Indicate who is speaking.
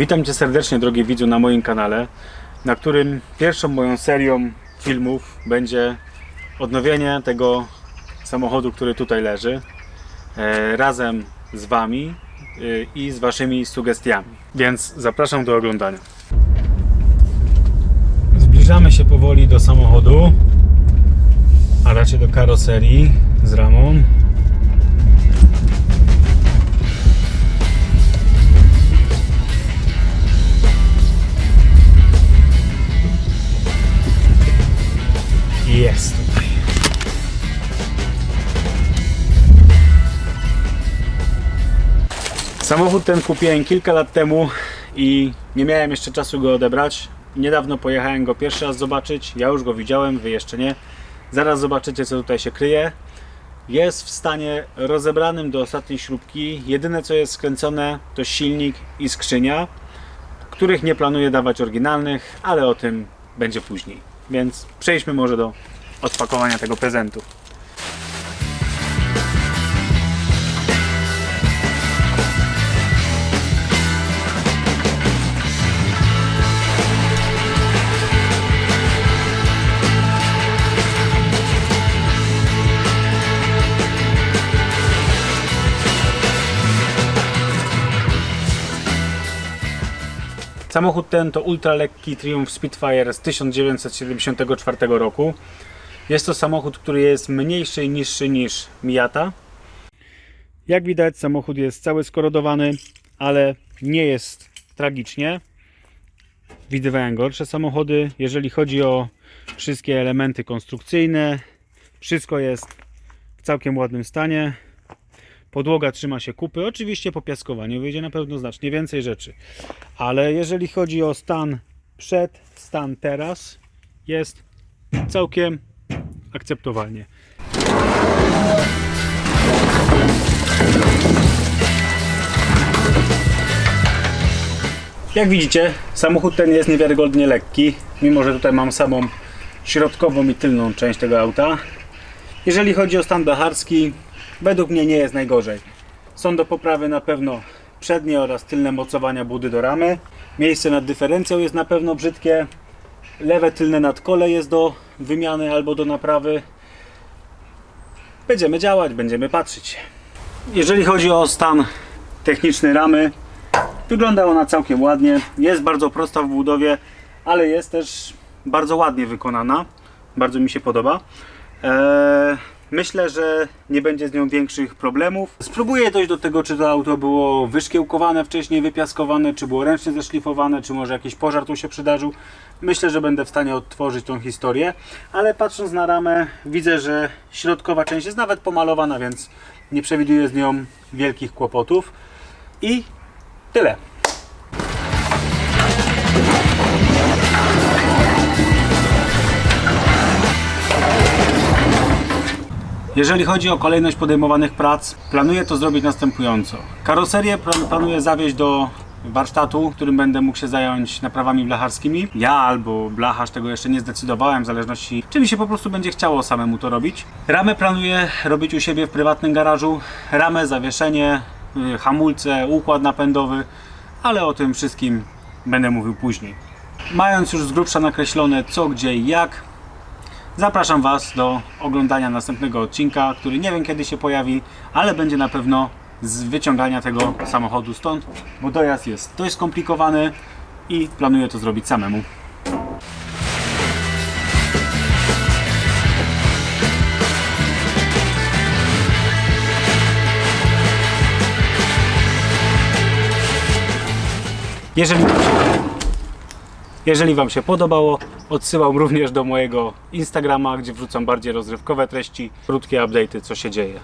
Speaker 1: Witam Cię serdecznie, drogi widzu, na moim kanale, na którym pierwszą moją serią filmów będzie odnowienie tego samochodu, który tutaj leży, e, razem z Wami e, i z Waszymi sugestiami. Więc zapraszam do oglądania. Zbliżamy się powoli do samochodu, a raczej do karoserii z ramą. Samochód ten kupiłem kilka lat temu i nie miałem jeszcze czasu go odebrać. Niedawno pojechałem go pierwszy raz zobaczyć. Ja już go widziałem, wy jeszcze nie. Zaraz zobaczycie, co tutaj się kryje. Jest w stanie rozebranym do ostatniej śrubki. Jedyne, co jest skręcone, to silnik i skrzynia, których nie planuję dawać oryginalnych, ale o tym będzie później. Więc przejdźmy może do odpakowania tego prezentu. Samochód ten to ultralekki Triumph Spitfire z 1974 roku. Jest to samochód, który jest mniejszy i niższy niż Miata. Jak widać, samochód jest cały skorodowany, ale nie jest tragicznie. Widywałem gorsze samochody. Jeżeli chodzi o wszystkie elementy konstrukcyjne, wszystko jest w całkiem ładnym stanie. Podłoga trzyma się kupy. Oczywiście popiaskowanie wyjdzie na pewno znacznie więcej rzeczy. Ale jeżeli chodzi o stan przed, stan teraz, jest całkiem akceptowalnie. Jak widzicie, samochód ten jest niewiarygodnie lekki, mimo że tutaj mam samą środkową i tylną część tego auta. Jeżeli chodzi o stan blacharski, według mnie nie jest najgorzej. Są do poprawy na pewno przednie oraz tylne mocowania budy do ramy. Miejsce nad dyferencją jest na pewno brzydkie. Lewe tylne nadkole jest do wymiany albo do naprawy. Będziemy działać, będziemy patrzeć. Jeżeli chodzi o stan techniczny ramy, wygląda ona całkiem ładnie. Jest bardzo prosta w budowie, ale jest też bardzo ładnie wykonana. Bardzo mi się podoba. Eee, myślę, że nie będzie z nią większych problemów. Spróbuję dojść do tego, czy to auto było wyszkiełkowane wcześniej, wypiaskowane, czy było ręcznie zeszlifowane, czy może jakiś pożar tu się przydarzył. Myślę, że będę w stanie odtworzyć tą historię, ale patrząc na ramę, widzę, że środkowa część jest nawet pomalowana, więc nie przewiduję z nią wielkich kłopotów. I tyle. Jeżeli chodzi o kolejność podejmowanych prac, planuję to zrobić następująco. Karoserię plan- planuję zawieźć do warsztatu, którym będę mógł się zająć naprawami blacharskimi. Ja albo blacharz tego jeszcze nie zdecydowałem, w zależności czy mi się po prostu będzie chciało samemu to robić. Ramę planuję robić u siebie w prywatnym garażu. Ramę, zawieszenie, y, hamulce, układ napędowy, ale o tym wszystkim będę mówił później. Mając już z grubsza nakreślone co, gdzie i jak, Zapraszam Was do oglądania następnego odcinka, który nie wiem kiedy się pojawi, ale będzie na pewno z wyciągania tego samochodu stąd, bo dojazd jest dość skomplikowany i planuję to zrobić samemu. Jeżeli jeżeli Wam się podobało, odsyłam również do mojego Instagrama, gdzie wrzucam bardziej rozrywkowe treści, krótkie update'y, co się dzieje.